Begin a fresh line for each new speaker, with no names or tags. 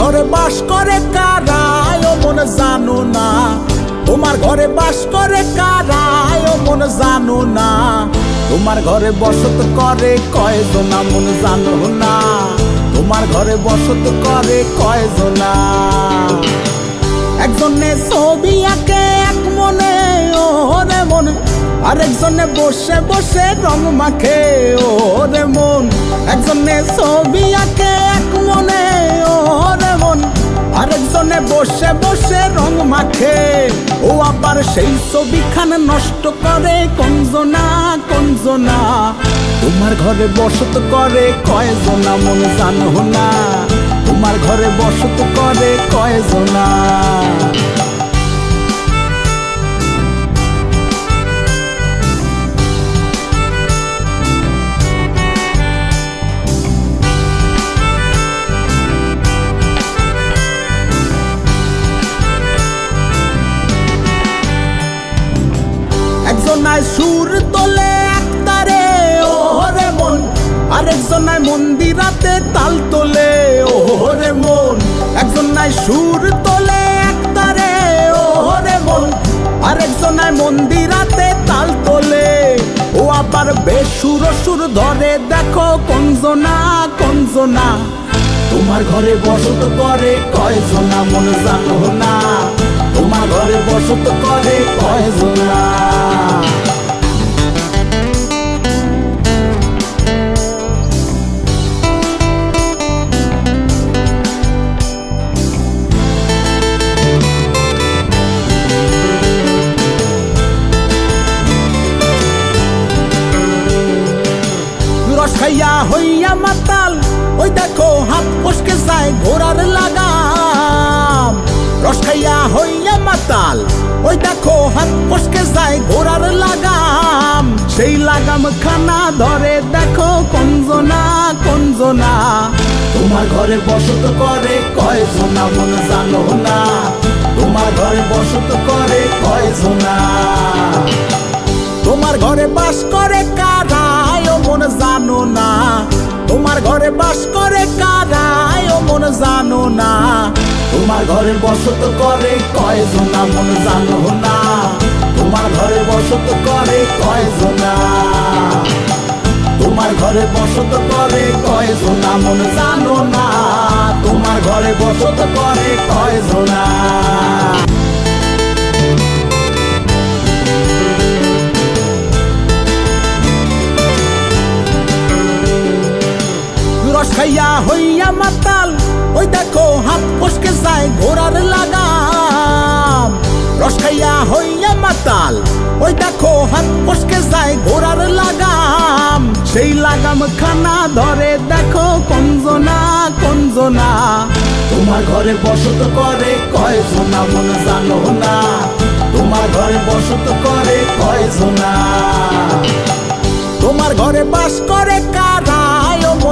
ঘরে বাস করে কারায় ও মন জানো না। তোমার ঘরে বাস করে কারায় ও মন জানো না। তোমার ঘরে বসত করে কয়জনা মন জানো না। তোমার ঘরে বসত করে কয়জনা একজনে ছবি আঁকে এক মনে, ওরে মন। আরেকজনে বসে বসে রং মাখে, ওরে মন। একজনে ছবি আঁকে এক রং ও আবার সেই ছবিখান নষ্ট করে কঞ্জনা কঞ্জনা। তোমার ঘরে বসত করে কয়জনা, মন জানো না। তোমার ঘরে বসত করে কয়জনা। একজনায় সুর তোলে একতারে ওরে মন। আরেকজনায় মন্দিরাতে তাল তোলে ওরে মন। একজনায় সুর তোলে একতারে ওরে মন। আরেকজনায় মন্দিরাতে তাল তোলে, ও আবার বেসুর সুর ধরে, দেখো কঞ্জনা কঞ্জনা তোমার ঘরে বসত করে কয়জনা মন জানো না। তোমার ঘরে বসত করে রস খাইয়া হইয়া মাতাল, ওই দেখো হাত ফসকে যায় ঘোড়ার লাগাম। রস খাইয়া হইয়া মাতাল, ওই দেখো হাত ফসকে যায় ঘোড়ার লাগাম। সেই লাগাম খানা ধরে দেখো কঞ্জনা কঞ্জনা তোমার ঘরে বসত করে কয়জনা মন জানো না। তোমার ঘরে বসত করে কয়জনা তোমার ঘরে বাস করে জানো না। তোমার ঘরে বাস করে কারায় ও মন জানো না। তোমার ঘরে বসত করে কয়জনা মন জানো না। তোমার ঘরে বসত করে কয়জনা তোমার ঘরে বসত করে কয়জনা মন জানো না। তোমার ঘরে বসত করে কয়জনা রস খাইয়া হইয়া মাতাল, ওই দেখো হাত ফসকে যায় ঘোড়ার লাগাম। রস খাইয়া হইয়া মাতাল, ওই দেখো হাত ফসকে যায় ঘোড়ার লাগাম। সেই লাগাম খানা ধরে দেখো কঞ্জনা কঞ্জনা। তোমার ঘরে বসত করে কয়জনা, মন জানো না। তোমার ঘরে বসত করে কয়জনা। তোমার ঘরে বাস করে মন